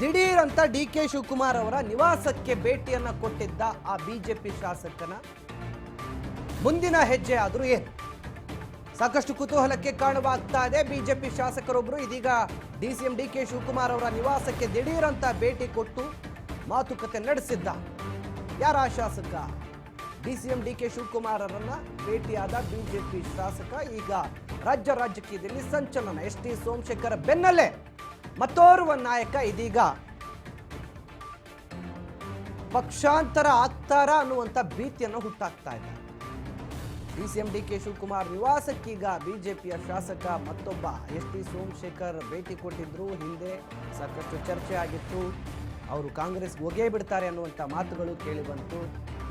ದಿಢೀರ್ ಅಂತ D K Shivakumar ಅವರ ನಿವಾಸಕ್ಕೆ ಭೇಟಿಯನ್ನ ಕೊಟ್ಟಿದ್ದ ಆ ಬಿಜೆಪಿ ಶಾಸಕನ ಮುಂದಿನ ಹೆಜ್ಜೆ ಆದರೂ ಏನು? ಸಾಕಷ್ಟು ಕುತೂಹಲಕ್ಕೆ ಕಾರಣವಾಗ್ತಾ ಇದೆ ಬಿಜೆಪಿ ಶಾಸಕರೊಬ್ಬರು ಇದೀಗ D C M D K Shivakumar ಅವರ ನಿವಾಸಕ್ಕೆ ದಿಢೀರ್ ಅಂತ ಭೇಟಿ ಕೊಟ್ಟು ಮಾತುಕತೆ ನಡೆಸಿದ್ದ. ಯಾರ ಶಾಸಕ? D C M D K Shivakumar ಅವರನ್ನ ಭೇಟಿಯಾದ ಬಿಜೆಪಿ ಶಾಸಕ. ಈಗ ರಾಜ್ಯ ರಾಜಕೀಯದಲ್ಲಿ ಸಂಚಲನ. ಎಸ್ ಟಿ ಸೋಮಶೇಖರ್ ಬೆನ್ನಲ್ಲೇ ಮತ್ತೋರ್ವ ನಾಯಕ ಇದೀಗ. ಪಕ್ಷಾಂತರ ಆಗ್ತಾರ ಅನ್ನುವಂಥ ಭೀತಿಯನ್ನು ಹುಟ್ಟಾಕ್ತಾ ಇದೆ. D C M D K Shivakumar ನಿವಾಸಕ್ಕೀಗ ಬಿಜೆಪಿಯ ಶಾಸಕ ಮತ್ತೊಬ್ಬ ಎಸ್ ಟಿ ಸೋಮಶೇಖರ್ ಭೇಟಿ ಕೊಟ್ಟಿದ್ರು. ಹಿಂದೆ ಸಾಕಷ್ಟು ಚರ್ಚೆ ಆಗಿತ್ತು. ಅವರು ಕಾಂಗ್ರೆಸ್ಗೆ ಹೋಗೇ ಬಿಡ್ತಾರೆ ಅನ್ನುವಂಥ ಮಾತುಗಳು ಕೇಳಿಬಂತು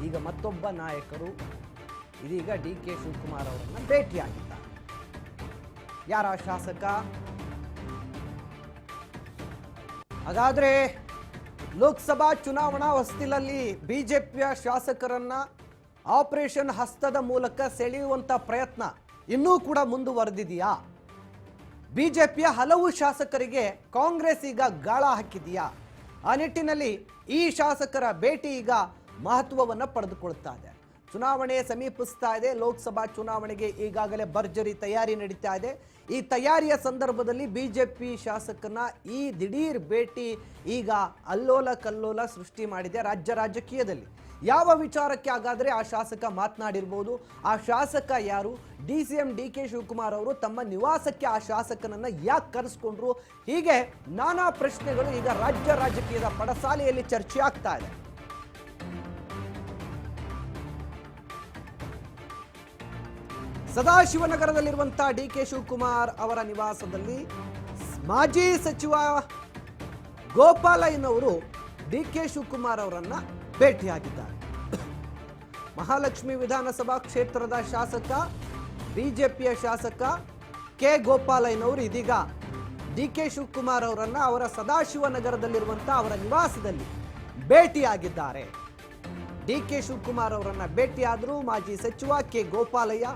ಈಗ ಮತ್ತೊಬ್ಬ ನಾಯಕರು, ಇದೀಗ ಡಿ ಕೆ ಶಿವಕುಮಾರ್ ಅವರನ್ನು ಭೇಟಿಯಾಗಿದ್ದಾರೆ. ಯಾರ ಶಾಸಕ? ಹಾಗಾದ್ರೆ ಲೋಕಸಭಾ ಚುನಾವಣಾ ಹೊಸ್ತಿಲಲ್ಲಿ ಬಿಜೆಪಿಯ ಶಾಸಕರನ್ನ ಆಪರೇಷನ್ ಹಸ್ತದ ಮೂಲಕ ಸೆಳೆಯುವಂತ ಪ್ರಯತ್ನ ಇನ್ನೂ ಕೂಡ ಮುಂದುವರೆದಿದೆಯಾ? ಬಿಜೆಪಿಯ ಹಲವು ಶಾಸಕರಿಗೆ ಕಾಂಗ್ರೆಸ್ ಈಗ ಗಾಳ ಹಾಕಿದೆಯಾ? ಆ ನಿಟ್ಟಿನಲ್ಲಿ ಈ ಶಾಸಕರ ಭೇಟಿ ಈಗ ಮಹತ್ವವನ್ನು ಪಡೆದುಕೊಳ್ತಾ ಇದೆ. ಚುನಾವಣೆ ಸಮೀಪಿಸ್ತಾ ಇದೆ, ಲೋಕಸಭಾ ಚುನಾವಣೆಗೆ ಈಗಾಗಲೇ ಭರ್ಜರಿ ತಯಾರಿ ನಡೀತಾ ಇದೆ. ಈ ತಯಾರಿಯ ಸಂದರ್ಭದಲ್ಲಿ ಬಿಜೆಪಿ ಶಾಸಕನ ಈ ದಿಢೀರ್ ಭೇಟಿ ಈಗ ಅಲ್ಲೋಲ ಕಲ್ಲೋಲ ಸೃಷ್ಟಿ ಮಾಡಿದೆ ರಾಜ್ಯ ರಾಜಕೀಯದಲ್ಲಿ. ಯಾವ ವಿಚಾರಕ್ಕೆ ಹಾಗಾದರೆ ಆ ಶಾಸಕ ಮಾತನಾಡಿರ್ಬೋದು, ಆ ಶಾಸಕ ಯಾರು? D C M D K Shivakumar ಅವರು ತಮ್ಮ ನಿವಾಸಕ್ಕೆ ಆ ಶಾಸಕನನ್ನು ಯಾಕೆ ಕರೆಸ್ಕೊಂಡ್ರು? ಹೀಗೆ ನಾನಾ ಪ್ರಶ್ನೆಗಳು ಈಗ ರಾಜ್ಯ ರಾಜಕೀಯದ ಪಡಸಾಲೆಯಲ್ಲಿ ಚರ್ಚೆ ಆಗ್ತಾ ಇದೆ. ಸದಾಶಿವನಗರದಲ್ಲಿರುವಂತಹ ಡಿ ಕೆ ಶಿವಕುಮಾರ್ ಅವರ ನಿವಾಸದಲ್ಲಿ ಮಾಜಿ ಸಚಿವ ಗೋಪಾಲಯ್ಯನವರು ಡಿ ಕೆ ಶಿವಕುಮಾರ್ ಅವರನ್ನ ಭೇಟಿಯಾಗಿದ್ದಾರೆ. ಮಹಾಲಕ್ಷ್ಮಿ ವಿಧಾನಸಭಾ ಕ್ಷೇತ್ರದ ಶಾಸಕ, ಬಿಜೆಪಿಯ ಶಾಸಕ ಕೆ ಗೋಪಾಲಯ್ಯನವರು ಇದೀಗ ಡಿ ಕೆ ಶಿವಕುಮಾರ್ ಅವರನ್ನ ಅವರ ಸದಾಶಿವನಗರದಲ್ಲಿರುವಂತಹ ಅವರ ನಿವಾಸದಲ್ಲಿ ಭೇಟಿಯಾಗಿದ್ದಾರೆ. ಡಿ ಕೆ ಶಿವಕುಮಾರ್ ಅವರನ್ನ ಭೇಟಿಯಾದರು ಮಾಜಿ ಸಚಿವ ಕೆ ಗೋಪಾಲಯ್ಯ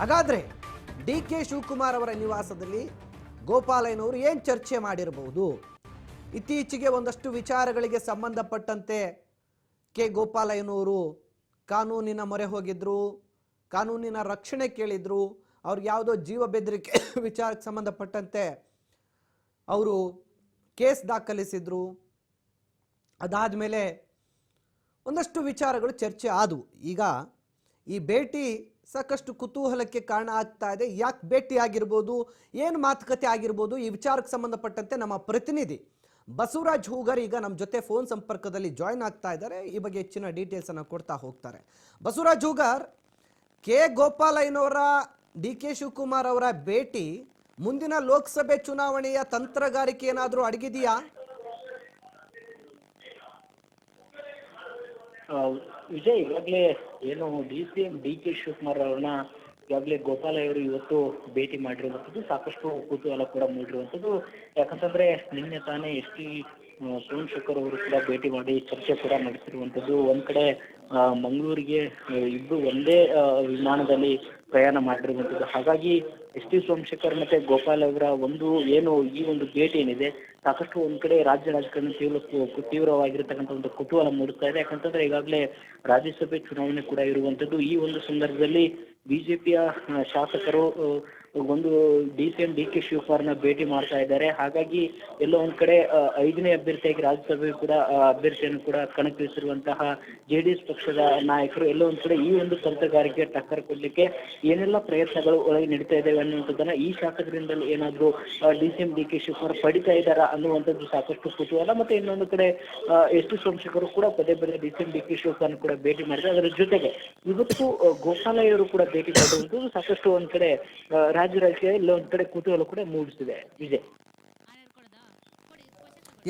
ಹಾಗಾದ್ರೆ ಡಿ ಕೆ ಶಿವಕುಮಾರ್ ಅವರ ನಿವಾಸದಲ್ಲಿ ಗೋಪಾಲಯ್ಯನವರು ಏನು ಚರ್ಚೆ ಮಾಡಿರಬಹುದು ಇತ್ತೀಚೆಗೆ ಒಂದಷ್ಟು ವಿಚಾರಗಳಿಗೆ ಸಂಬಂಧಪಟ್ಟಂತೆ ಕೆ ಗೋಪಾಲಯ್ಯನವರು ಕಾನೂನಿನ ಮೊರೆ ಹೋಗಿದ್ರು, ಕಾನೂನಿನ ರಕ್ಷಣೆ ಕೇಳಿದ್ರು, ಅವ್ರಿಗೆ ಯಾವುದೋ ಜೀವ ಬೆದರಿಕೆ ವಿಚಾರಕ್ಕೆ ಸಂಬಂಧಪಟ್ಟಂತೆ ಅವರು ಕೇಸ್ ದಾಖಲಿಸಿದ್ರು. ಅದಾದಮೇಲೆ ಒಂದಷ್ಟು ವಿಚಾರಗಳು ಚರ್ಚೆ ಆದವು. ಈಗ ಈ ಭೇಟಿ ಸಾಕಷ್ಟು ಕುತೂಹಲಕ್ಕೆ ಕಾರಣ ಆಗ್ತಾ ಇದೆ. ಯಾಕೆ ಭೇಟಿ ಆಗಿರ್ಬೋದು, ಏನು ಮಾತುಕತೆ ಆಗಿರ್ಬೋದು, ಈ ವಿಚಾರಕ್ಕೆ ಸಂಬಂಧಪಟ್ಟಂತೆ ನಮ್ಮ ಪ್ರತಿನಿಧಿ ಬಸವರಾಜ್ ಹೂಗರ್ ಈಗ ನಮ್ಮ ಜೊತೆ ಫೋನ್ ಸಂಪರ್ಕದಲ್ಲಿ ಜಾಯ್ನ್ ಆಗ್ತಾ ಇದ್ದಾರೆ. ಈ ಬಗ್ಗೆ ಹೆಚ್ಚಿನ ಡೀಟೇಲ್ಸ್ ಅನ್ನು ಕೊಡ್ತಾ ಹೋಗ್ತಾರೆ. ಬಸವರಾಜ್ ಹೂಗರ್, ಕೆ ಗೋಪಾಲಯ್ಯನವರ ಡಿ ಕೆ ಶಿವಕುಮಾರ್ ಅವರ ಭೇಟಿ ಮುಂದಿನ ಲೋಕಸಭೆ ಚುನಾವಣೆಯ ತಂತ್ರಗಾರಿಕೆ ಏನಾದರೂ ಅಡಗಿದೆಯಾ? ವಿಜಯ್, ಈಗಾಗಲೇ ಏನು D C M D K Shivakumar ಅವ್ರನ್ನ ಈಗಾಗಲೇ ಗೋಪಾಲ ಅವರು ಇವತ್ತು ಭೇಟಿ ಮಾಡಿರುವಂಥದ್ದು, ಸಾಕಷ್ಟು ಕುತೂಹಲ ಕೂಡ ಮೂಡಿರುವಂಥದ್ದು. ಯಾಕಂತಂದ್ರೆ ನಿನ್ನೆ ತಾನೇ ಎಸ್ ಟಿ ಸೋಮಶೇಖರ್ ಅವರು ಕೂಡ ಭೇಟಿ ಮಾಡಿ ಚರ್ಚೆ ಕೂಡ ನಡೆಸಿರುವಂಥದ್ದು. ಒಂದ್ ಕಡೆ ಮಂಗಳೂರಿಗೆ ಇಬ್ಬರು ಒಂದೇ ವಿಮಾನದಲ್ಲಿ ಪ್ರಯಾಣ ಮಾಡಿರುವಂಥದ್ದು. ಹಾಗಾಗಿ ಎಸ್ ಟಿ ಸೋಮಶೇಖರ್ ಮತ್ತೆ ಗೋಪಾಲ್ ಅವರ ಒಂದು ಏನು ಈ ಒಂದು ಭೇಟಿ ಏನಿದೆ, ಸಾಕಷ್ಟು ಒಂದ್ ಕಡೆ ರಾಜ್ಯ ರಾಜಕಾರಣ ತೀವ್ರ ತೀವ್ರವಾಗಿರತಕ್ಕಂಥ ಒಂದು ಕುತೂಹಲ ಮೂಡಿಸ್ತಾ ಇದೆ. ಯಾಕಂತಂದ್ರೆ ಈಗಾಗಲೇ ರಾಜ್ಯಸಭೆ ಚುನಾವಣೆ ಕೂಡ ಇರುವಂತದ್ದು ಈ ಒಂದು ಸಂದರ್ಭದಲ್ಲಿ ಬಿಜೆಪಿಯ ಶಾಸಕರು ಒಂದು D C M D K ಶಿವಕುಮಾರ್ನ ಭೇಟಿ ಮಾಡ್ತಾ ಇದ್ದಾರೆ. ಹಾಗಾಗಿ ಎಲ್ಲೋ ಒಂದ್ ಕಡೆ ಐದನೇ ಅಭ್ಯರ್ಥಿಯಾಗಿ ರಾಜ್ಯಸಭೆ ಕೂಡ ಅಭ್ಯರ್ಥಿಯನ್ನು ಕೂಡ ಕಣಕ್ಕಿಳಿಸಿರುವಂತಹ ಜೆ ಡಿ ಪಕ್ಷದ ನಾಯಕರು ಎಲ್ಲೋ ಒಂದ್ ಕಡೆ ಈ ಒಂದು ತಂತ್ರಗಾರಿಕೆ ಟಕ್ಕರ್ ಕೊಡ್ಲಿಕ್ಕೆ ಏನೆಲ್ಲ ಪ್ರಯತ್ನಗಳು ಒಳಗೆ ನಡೀತಾ ಇದ್ದಾವೆ ಅನ್ನುವಂಥದ್ದನ್ನ ಈ ಶಾಸಕರಿಂದಲೂ ಏನಾದ್ರು D C D K Shivakumar ಪಡಿತಾ ಇದ್ದಾರಾ ಅನ್ನುವಂಥದ್ದು ಸಾಕಷ್ಟು ಕುತೂಹಲ. ಮತ್ತೆ ಇನ್ನೊಂದು ಕಡೆ ಎಷ್ಟು ಸೋಮಶೇಖರ್ ಕೂಡ ಪದೇ ಪದೇ D C M D K Shivakumar ಕೂಡ ಭೇಟಿ ಮಾಡಿದ್ದಾರೆ. ಅದರ ಜೊತೆಗೆ ಇವತ್ತು ಗೋಪಾಲಯ್ಯವರು ಕೂಡ ಭೇಟಿ ಮಾಡಿರುವಂಥದ್ದು ಸಾಕಷ್ಟು ಒಂದ್ ಕಡೆ ರಾಜ್ಯ ರಾಜಕೀಯ ಎಲ್ಲ ಒಂದ್ ಕಡೆ ಕುತೂಹಲ ಕೂಡ ಮೂಡಿಸಿದೆ ವಿಜಯ್.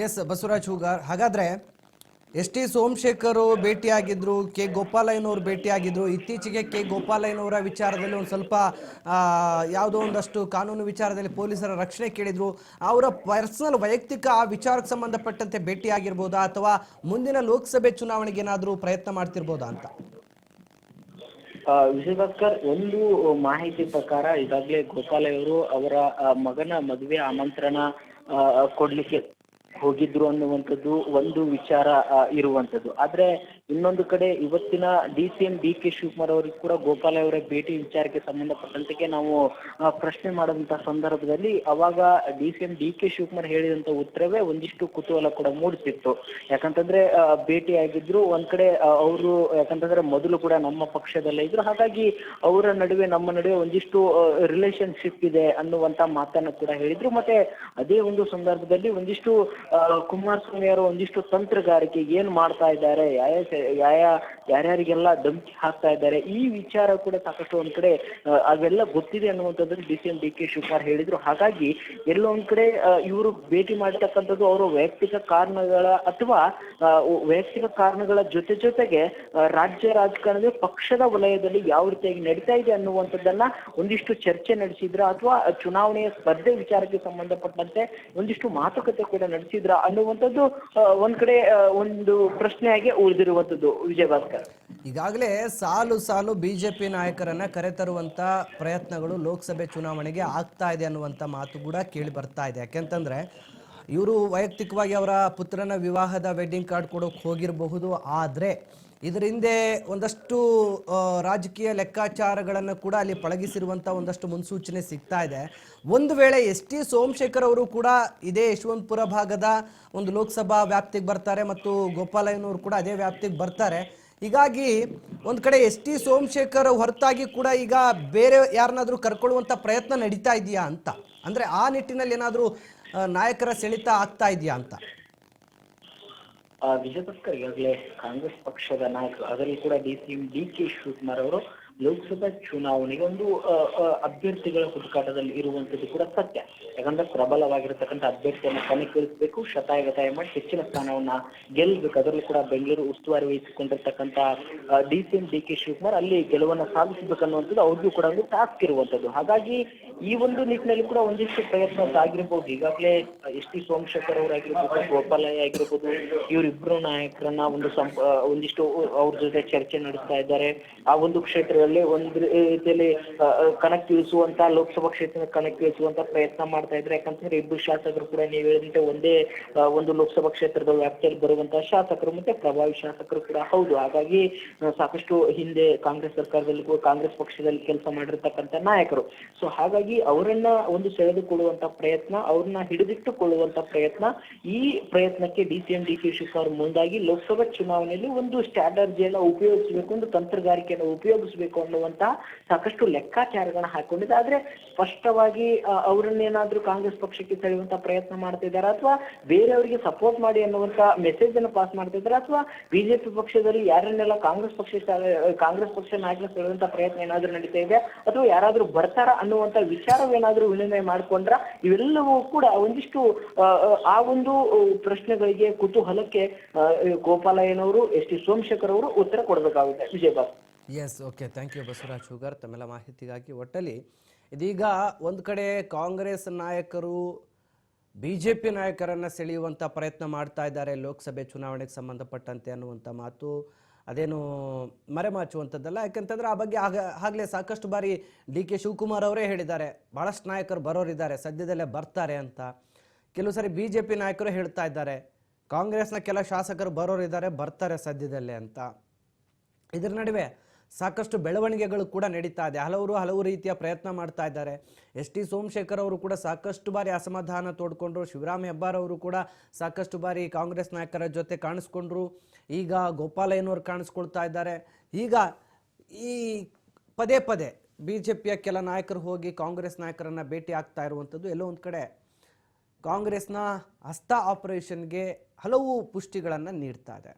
ಎಸ್ ಬಸವರಾಜ್ ಹೂಗಾರ್. ಹಾಗಾದ್ರೆ ಎಸ್ ಟಿ ಸೋಮಶೇಖರ್ ಭೇಟಿಯಾಗಿದ್ರು, ಕೆ ಗೋಪಾಲಯ್ಯನವರು ಭೇಟಿಯಾಗಿದ್ರು, ಇತ್ತೀಚೆಗೆ ಕೆ ಗೋಪಾಲಯ್ಯನವರ ವಿಚಾರದಲ್ಲಿ ಒಂದು ಸ್ವಲ್ಪ ಯಾವುದೋ ಒಂದಷ್ಟು ಕಾನೂನು ವಿಚಾರದಲ್ಲಿ ಪೊಲೀಸರ ರಕ್ಷಣೆ ಕೇಳಿದ್ರು. ಅವರ ಪರ್ಸನಲ್ ವೈಯಕ್ತಿಕ ಆ ವಿಚಾರಕ್ಕೆ ಸಂಬಂಧಪಟ್ಟಂತೆ ಭೇಟಿಯಾಗಿರ್ಬೋದಾ ಅಥವಾ ಮುಂದಿನ ಲೋಕಸಭೆ ಚುನಾವಣೆಗೆ ಏನಾದರೂ ಪ್ರಯತ್ನ ಮಾಡ್ತಿರ್ಬೋದಾ ಅಂತ? ವಿಜಯ್ ಭಾಸ್ಕರ್ ಒಂದು ಮಾಹಿತಿ ಪ್ರಕಾರ ಈಗಾಗಲೇ ಗೋಪಾಲಯ್ಯ ಅವರು ಅವರ ಮಗನ ಮದುವೆ ಆಮಂತ್ರಣ ಕೊಡ್ಲಿಕ್ಕೆ ಹೋಗಿದ್ರು ಅನ್ನುವಂಥದ್ದು ಒಂದು ವಿಚಾರ ಇರುವಂಥದ್ದು. ಆದ್ರೆ ಇನ್ನೊಂದು ಕಡೆ ಇವತ್ತಿನ D C M D K Shivakumar ಅವರಿಗೆ ಕೂಡ ಗೋಪಾಲ ಅವರ ಭೇಟಿ ವಿಚಾರಕ್ಕೆ ಸಂಬಂಧಪಟ್ಟಂತೆ ನಾವು ಪ್ರಶ್ನೆ ಮಾಡುವಂತಹ ಸಂದರ್ಭದಲ್ಲಿ ಅವಾಗ D C M D K Shivakumar ಹೇಳಿದಂತ ಉತ್ತರವೇ ಒಂದಿಷ್ಟು ಕುತೂಹಲ ಕೂಡ ಮೂಡಿಸಿತ್ತು. ಯಾಕಂತಂದ್ರೆ ಭೇಟಿ ಆಗಿದ್ರು ಒಂದ್ ಕಡೆ ಅವರು, ಯಾಕಂತಂದ್ರೆ ಮೊದಲು ಕೂಡ ನಮ್ಮ ಪಕ್ಷದಲ್ಲೇ ಇದ್ರು. ಹಾಗಾಗಿ ಅವರ ನಡುವೆ, ನಮ್ಮ ನಡುವೆ ಒಂದಿಷ್ಟು ರಿಲೇಶನ್ಶಿಪ್ ಇದೆ ಅನ್ನುವಂತ ಮಾತನ್ನು ಕೂಡ ಹೇಳಿದ್ರು. ಮತ್ತೆ ಅದೇ ಒಂದು ಸಂದರ್ಭದಲ್ಲಿ ಒಂದಿಷ್ಟು ಕುಮಾರಸ್ವಾಮಿ ಅವರು ಒಂದಿಷ್ಟು ತಂತ್ರಗಾರಿಕೆ ಏನ್ ಮಾಡ್ತಾ ಇದ್ದಾರೆ ಯಾಯ ಯಾರ್ಯಾರಿಗೆಲ್ಲ ಧಮಕಿ ಹಾಕ್ತಾ ಇದ್ದಾರೆ, ಈ ವಿಚಾರ ಕೂಡ ಸಾಕಷ್ಟು ಒಂದ್ ಕಡೆ ಅವೆಲ್ಲ ಗೊತ್ತಿದೆ ಅನ್ನುವಂಥದ್ದು D C M, D K Shivakumar ಹೇಳಿದ್ರು. ಹಾಗಾಗಿ ಎಲ್ಲೋ ಒಂದ್ ಕಡೆ ಇವರು ಭೇಟಿ ಮಾಡಿರ್ತಕ್ಕಂಥದ್ದು ಅವರ ವೈಯಕ್ತಿಕ ಕಾರಣಗಳ ಅಥವಾ ವೈಯಕ್ತಿಕ ಕಾರಣಗಳ ಜೊತೆ ಜೊತೆಗೆ ರಾಜ್ಯ ರಾಜಕಾರಣದ ಪಕ್ಷದ ವಲಯದಲ್ಲಿ ಯಾವ ರೀತಿಯಾಗಿ ನಡೀತಾ ಇದೆ ಅನ್ನುವಂಥದ್ದನ್ನ ಒಂದಿಷ್ಟು ಚರ್ಚೆ ನಡೆಸಿದ್ರ, ಅಥವಾ ಚುನಾವಣೆಯ ಸ್ಪರ್ಧೆ ವಿಚಾರಕ್ಕೆ ಸಂಬಂಧಪಟ್ಟಂತೆ ಒಂದಿಷ್ಟು ಮಾತುಕತೆ ಕೂಡ ನಡೆಸಿದ್ರ ಅನ್ನುವಂಥದ್ದು ಒಂದ್ ಕಡೆ ಒಂದು ಪ್ರಶ್ನೆಯಾಗಿ ಉಳಿದಿರುವಂತದ್ದು ವಿಜಯ ಭಾಸ್ಕರ್ ಈಗಾಗಲೇ ಸಾಲು ಸಾಲು ಬಿಜೆಪಿ ನಾಯಕರನ್ನ ಕರೆತರುವಂತ ಪ್ರಯತ್ನಗಳು ಲೋಕಸಭೆ ಚುನಾವಣೆಗೆ ಆಗ್ತಾ ಇದೆ ಅನ್ನುವಂತ ಮಾತು ಕೂಡ ಕೇಳಿ ಬರ್ತಾ ಇದೆ. ಯಾಕೆಂತಂದ್ರೆ ಇವರು ವೈಯಕ್ತಿಕವಾಗಿ ಅವರ ಪುತ್ರನ ವಿವಾಹದ ವೆಡ್ಡಿಂಗ್ ಕಾರ್ಡ್ ಕೊಡೋಕೆ ಹೋಗಿರಬಹುದು, ಆದರೆ ಇದರ ಒಂದಷ್ಟು ರಾಜಕೀಯ ಲೆಕ್ಕಾಚಾರಗಳನ್ನು ಕೂಡ ಅಲ್ಲಿ ಪಳಗಿಸಿರುವಂಥ ಒಂದಷ್ಟು ಮುನ್ಸೂಚನೆ ಸಿಗ್ತಾ ಇದೆ. ಒಂದು ವೇಳೆ ಎಸ್ ಟಿ ಸೋಮಶೇಖರ್ ಅವರು ಕೂಡ ಇದೇ ಯಶವಂತಪುರ ಭಾಗದ ಒಂದು ಲೋಕಸಭಾ ವ್ಯಾಪ್ತಿಗೆ ಬರ್ತಾರೆ ಮತ್ತು ಗೋಪಾಲಯ್ಯನವರು ಕೂಡ ಅದೇ ವ್ಯಾಪ್ತಿಗೆ ಬರ್ತಾರೆ. ಹೀಗಾಗಿ ಒಂದು ಕಡೆ ಎಸ್ ಟಿ ಸೋಮಶೇಖರ್ ಹೊರತಾಗಿ ಕೂಡ ಈಗ ಬೇರೆ ಯಾರನ್ನಾದರೂ ಕರ್ಕೊಳ್ಳುವಂಥ ಪ್ರಯತ್ನ ನಡೀತಾ ಇದೆಯಾ ಅಂತ? ಅಂದರೆ ಆ ನಿಟ್ಟಿನಲ್ಲಿ ಏನಾದರೂ ನಾಯಕರ ಸೆಳೆತ ಆಗ್ತಾ ಇದೆಯಾ ಅಂತ? ವಿಜಯ ಭಾಸ್ಕರ್ ಈಗಾಗಲೇ ಕಾಂಗ್ರೆಸ್ ಪಕ್ಷದ ನಾಯಕರು ಅದರಲ್ಲಿ ಕೂಡ D C D K Shivakumar ಅವರು ಲೋಕಸಭಾ ಚುನಾವಣೆಗೆ ಒಂದು ಅಭ್ಯರ್ಥಿಗಳ ಹುಡುಕಾಟದಲ್ಲಿ ಇರುವಂತದ್ದು ಕೂಡ ಸತ್ಯ. ಯಾಕಂದ್ರೆ ಪ್ರಬಲವಾಗಿರತಕ್ಕಂಥ ಅಭ್ಯರ್ಥಿಯನ್ನ ಕಣಕ್ಕಿಳಿಸಬೇಕು ಶತಾಯಗತಾಯ ಮಾಡಿ ಹೆಚ್ಚಿನ ಸ್ಥಾನವನ್ನ ಗೆಲ್ಲಬೇಕು ಅದರಲ್ಲೂ ಕೂಡ ಬೆಂಗಳೂರು ಉಸ್ತುವಾರಿ ವಹಿಸಿಕೊಂಡಿರ್ತಕ್ಕಂಥ D C M D K Shivakumar ಅಲ್ಲಿ ಗೆಲುವನ್ನ ಸಾಧಿಸಬೇಕನ್ನುವಂಥದ್ದು ಅವ್ರಿಗೂ ಕೂಡ ಒಂದು ಟಾಸ್ಕ್ ಇರುವಂತದ್ದು ಹಾಗಾಗಿ ಈ ಒಂದು ನಿಟ್ಟಿನಲ್ಲಿ ಕೂಡ ಒಂದಿಷ್ಟು ಪ್ರಯತ್ನ ಆಗಿರ್ಬೋದು ಈಗಾಗಲೇ ಎಸ್. ಟಿ ಸೋಮಶೇಖರ್ ಅವರಾಗಿರ್ಬೋದು ಗೋಪಾಲಯ್ಯ ಆಗಿರ್ಬೋದು, ಇವರಿಬ್ರು ನಾಯಕರನ್ನ ಒಂದು ಸಂಪ ಒಂದಿಷ್ಟು ಅವ್ರ ಜೊತೆ ಚರ್ಚೆ ನಡೆಸ್ತಾ ಇದ್ದಾರೆ. ಆ ಒಂದು ಕ್ಷೇತ್ರದಲ್ಲಿ ಒಂದು ರೀತಿಯಲ್ಲಿ ಕಣಕ್ಕಿಳಿಸುವಂತ ಲೋಕಸಭಾ ಕ್ಷೇತ್ರ ಕಣಕ್ಕಿಳಿಸುವಂತ ಪ್ರಯತ್ನ ಮಾಡ್ತಾ ಇದ್ರೆ, ಯಾಕಂತಂದ್ರೆ ಇಬ್ರು ಶಾಸಕರು ಕೂಡ ನೀವು ಹೇಳಿದಂತೆ ಒಂದೇ ಒಂದು ಲೋಕಸಭಾ ಕ್ಷೇತ್ರದ ವ್ಯಾಪ್ತಿಯಲ್ಲಿ ಬರುವಂತಹ ಶಾಸಕರು ಮತ್ತೆ ಪ್ರಭಾವಿ ಶಾಸಕರು ಕೂಡ ಹೌದು. ಹಾಗಾಗಿ ಸಾಕಷ್ಟು ಹಿಂದೆ ಕಾಂಗ್ರೆಸ್ ಸರ್ಕಾರದಲ್ಲಿ ಕಾಂಗ್ರೆಸ್ ಪಕ್ಷದಲ್ಲಿ ಕೆಲಸ ಮಾಡಿರ್ತಕ್ಕಂಥ ನಾಯಕರು. ಸೊ ಹಾಗಾಗಿ ಅವರನ್ನ ಒಂದು ಸೆಳೆದುಕೊಳ್ಳುವಂತ ಪ್ರಯತ್ನ, ಅವ್ರನ್ನ ಹಿಡಿದಿಟ್ಟುಕೊಳ್ಳುವಂತ ಪ್ರಯತ್ನ, ಈ ಪ್ರಯತ್ನಕ್ಕೆ D C M, D K Shivakumar ಮುಂದಾಗಿ ಲೋಕಸಭಾ ಚುನಾವಣೆಯಲ್ಲಿ ಒಂದು ಸ್ಟ್ರಾಟರ್ಜಿಯನ್ನು ಉಪಯೋಗಿಸಬೇಕು, ಒಂದು ತಂತ್ರಗಾರಿಕೆಯನ್ನು ಉಪಯೋಗಿಸಬೇಕು ಅನ್ನುವಂತಹ ಸಾಕಷ್ಟು ಲೆಕ್ಕಾಚಾರಗಳನ್ನ ಹಾಕೊಂಡಿದೆ. ಆದ್ರೆ ಸ್ಪಷ್ಟವಾಗಿ ಅವರನ್ನೇನಾದ್ರೂ ಕಾಂಗ್ರೆಸ್ ಪಕ್ಷಕ್ಕೆ ಸೆಳೆಯುವಂತ ಪ್ರಯತ್ನ ಮಾಡ್ತಿದ್ದಾರೆ ಅಥವಾ ಬೇರೆಯವರಿಗೆ ಸಪೋರ್ಟ್ ಮಾಡಿ ಅನ್ನುವಂತ ಮೆಸೇಜ್ ಅನ್ನು ಪಾಸ್ ಮಾಡ್ತಿದ್ದಾರೆ ಅಥವಾ ಬಿಜೆಪಿ ಪಕ್ಷದಲ್ಲಿ ಯಾರನ್ನೆಲ್ಲ ಕಾಂಗ್ರೆಸ್ ಪಕ್ಷ ಕಾಂಗ್ರೆಸ್ ಪಕ್ಷ ನಾಯಕರು ಸೆಳೆಯುವಂತ ಪ್ರಯತ್ನ ಏನಾದ್ರೂ ನಡೀತಾ ಇದೆ ಅಥವಾ ಯಾರಾದ್ರೂ ಬರ್ತಾರ ಅನ್ನುವಂತ ವಿಚಾರವೇನಾದ್ರೂ ವಿನಿಮಯ ಮಾಡ್ಕೊಂಡ್ರ? ಇವೆಲ್ಲವೂ ಕೂಡ ಒಂದಿಷ್ಟು ಆ, ಒಂದು ಪ್ರಶ್ನೆಗಳಿಗೆ ಕುತೂಹಲಕ್ಕೆ ಗೋಪಾಲಯ್ಯನವರು ಎಸ್ ಟಿ ಸೋಮಶೇಖರ್ ಅವರು ಉತ್ತರ ಕೊಡಬೇಕಾಗುತ್ತೆ. Vijayabhaskar yes okay thank you Basavaraj Shugar. ತಮ್ಮೆಲ್ಲ ಮಾಹಿತಿಗಾಗಿ ಒಟ್ಟಲ್ಲಿ ಇದೀಗ ಒಂದು ಕಡೆ ಕಾಂಗ್ರೆಸ್ ನಾಯಕರು ಬಿ ಜೆ ಪಿ ನಾಯಕರನ್ನು ಸೆಳೆಯುವಂಥ ಪ್ರಯತ್ನ ಮಾಡ್ತಾ ಇದ್ದಾರೆ ಲೋಕಸಭೆ ಚುನಾವಣೆಗೆ ಸಂಬಂಧಪಟ್ಟಂತೆ ಅನ್ನುವಂಥ ಮಾತು. ಅದೇನು ಮರೆಮಾಚುವಂಥದ್ದಲ್ಲ. ಯಾಕಂತಂದ್ರೆ ಆ ಬಗ್ಗೆ ಆಗ, ಆಗಲೇ ಸಾಕಷ್ಟು ಬಾರಿ ಡಿ ಕೆ ಶಿವಕುಮಾರ್ ಅವರೇ ಹೇಳಿದ್ದಾರೆ. ಭಾಳಷ್ಟು ನಾಯಕರು ಬರೋರಿದ್ದಾರೆ, ಸದ್ಯದಲ್ಲೇ ಬರ್ತಾರೆ ಅಂತ. ಕೆಲವು ಸಾರಿ ಬಿ ಜೆ ಪಿ ನಾಯಕರು ಹೇಳ್ತಾ ಇದ್ದಾರೆ, ಕಾಂಗ್ರೆಸ್ನ ಕೆಲ ಶಾಸಕರು ಬರೋರಿದ್ದಾರೆ, ಬರ್ತಾರೆ ಸದ್ಯದಲ್ಲೇ ಅಂತ. ಇದರ ನಡುವೆ ಸಾಕಷ್ಟು ಬೆಳವಣಿಗೆಗಳು ಕೂಡ ನಡೀತಾ ಇದೆ. ಹಲವರು ಹಲವು ರೀತಿಯ ಪ್ರಯತ್ನ ಮಾಡ್ತಾ ಇದ್ದಾರೆ. ಎಸ್ ಟಿ ಸೋಮಶೇಖರ್ ಅವರು ಕೂಡ ಸಾಕಷ್ಟು ಬಾರಿ ಅಸಮಾಧಾನ ತೋಡ್ಕೊಂಡ್ರು. ಶಿವರಾಮ್ ಹೆಬ್ಬಾರ್ ಅವರು ಕೂಡ ಸಾಕಷ್ಟು ಬಾರಿ ಕಾಂಗ್ರೆಸ್ ನಾಯಕರ ಜೊತೆ ಕಾಣಿಸ್ಕೊಂಡ್ರು. ಈಗ ಗೋಪಾಲಯ್ಯನವರು ಕಾಣಿಸ್ಕೊಳ್ತಾ ಇದ್ದಾರೆ. ಈಗ ಈ ಪದೇ ಪದೇ ಬಿ ಜೆ ಪಿಯ ಕೆಲ ನಾಯಕರು ಹೋಗಿ ಕಾಂಗ್ರೆಸ್ ನಾಯಕರನ್ನು ಭೇಟಿ ಆಗ್ತಾ ಇರುವಂಥದ್ದು. ಎಲ್ಲೋ ಒಂದು ಕಡೆ ಕಾಂಗ್ರೆಸ್ನ ಹಸ್ತ ಆಪರೇಷನ್ಗೆ ಹಲವು ಪುಷ್ಟಿಗಳನ್ನು ನೀಡ್ತಾ ಇದೆ.